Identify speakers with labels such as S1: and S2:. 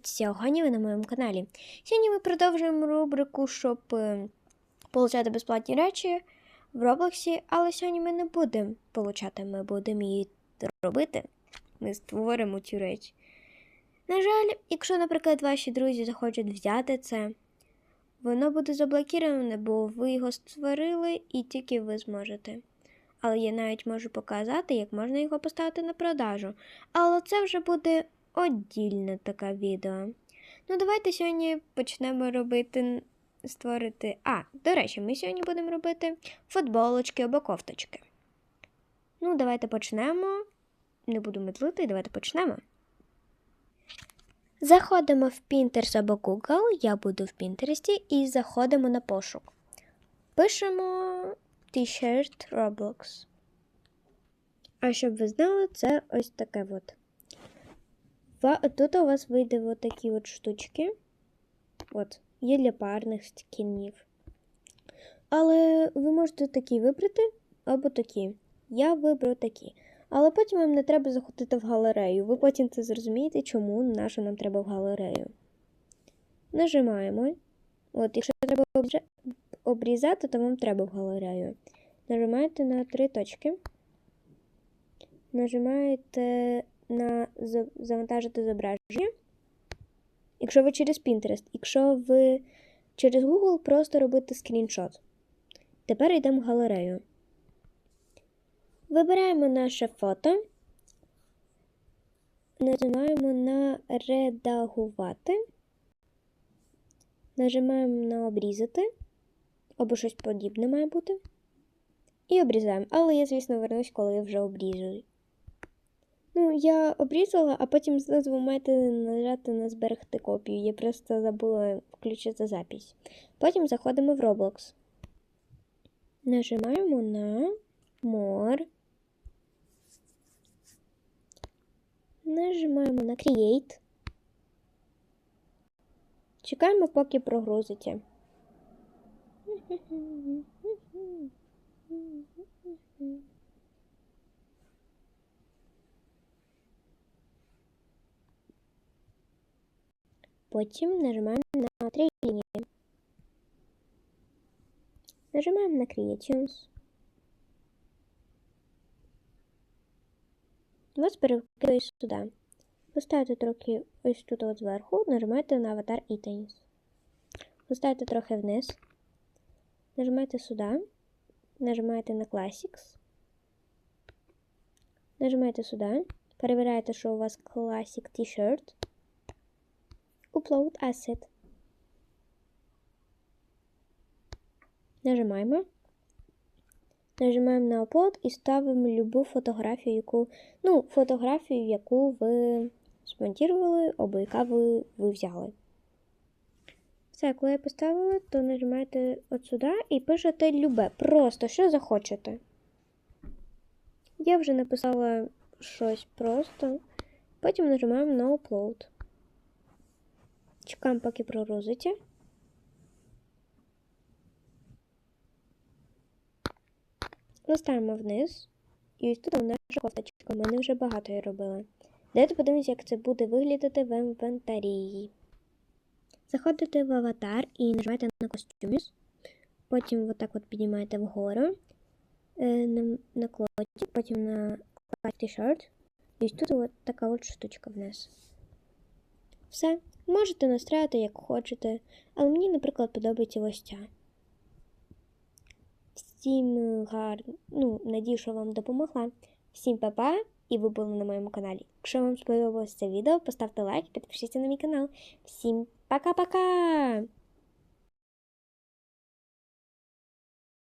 S1: Привіт! Сьогодні ви на моєму каналі. Сьогодні ми продовжуємо рубрику, щоб е, получати безплатні речі в Роблоксі, але сьогодні ми не будемо получати, ми будемо її робити. Ми створимо цю реч. На жаль, якщо, наприклад, ваші друзі захочуть взяти це, воно буде заблокіроване, бо ви його створили і тільки ви зможете. Але я навіть можу показати, як можна його поставити на продажу. Але це вже буде отдільне таке відео. Ну, давайте сьогодні почнемо робити, створити. А, до речі, ми сьогодні будемо робити футболочки або кофточки. Ну, давайте почнемо. Не буду медлити, давайте почнемо. Заходимо в Pinterest або Google, я буду в Pinterest, і заходимо на пошук. Пишемо T-shirt Roblox. А щоб ви знали, це ось таке от. Тут у вас вийде от такі от штучки. От, є для парних скінів. Але ви можете такі вибрати або такі. Я виберу такі. Але потім вам не треба заходити в галерею. Ви потім це зрозумієте, чому на що нам треба в галерею. Нажимаємо. От, якщо треба обрізати, то вам треба в галерею. Нажимаєте на три точки. Нажимаєте на завантажити зображення. Якщо ви через Pinterest, якщо ви через Google, просто робите скріншот. Тепер йдемо в галерею. Вибираємо наше фото. Нажимаємо на редагувати. Нажимаємо на обрізати. Або щось подібне має бути. І обрізаємо. Але я, звісно, вернусь, коли я вже обріжу. Ну, я обрізала, а потім ви маєте нажати на зберегти копію. Я просто забула включити запись. Потім заходимо в Roblox. Нажимаємо на More. Нажимаємо на Create. Чекаємо, поки прогрузиться. Потім нажимаємо на три лінії. Нажимаємо на Creations. Вас перекидує сюди. Поставите трохи ось тут от зверху, нажимаєте на аватар Items. Поставите трохи вниз. Нажимаєте сюди. Нажимаєте на Classics. Нажимаєте сюди. Перевіряєте, що у вас Classic T-shirt. Upload Asset. Нажимаємо. Нажимаємо на Upload і ставимо любу фотографію, яку, ну, фотографію, яку ви смонтували, або яка ви, ви взяли. Все, коли я поставила, то нажимаєте от сюди і пишете любе. Просто що захочете. Я вже написала щось просто. Потім нажимаємо на Upload. Чекаємо, поки прогрузиться. Листаємо вниз. І ось тут у наша кофточка. Ми не вже багато її робили. Давайте подивимося, як це буде виглядати в інвентарі. Заходите в аватар і нажимаєте на костюміс. Потім отак от піднімаєте вгору е, на, клоті, потім на t-shirt. І ось тут от така от штучка вниз. Все. Можете настраювати, як хочете, але мені, наприклад, подобається ось ця. Всім гарно, ну, надію, що вам допомогла. Всім па-па, і ви були на моєму каналі. Якщо вам сподобалось це відео, поставте лайк, підпишіться на мій канал. Всім пока-пока!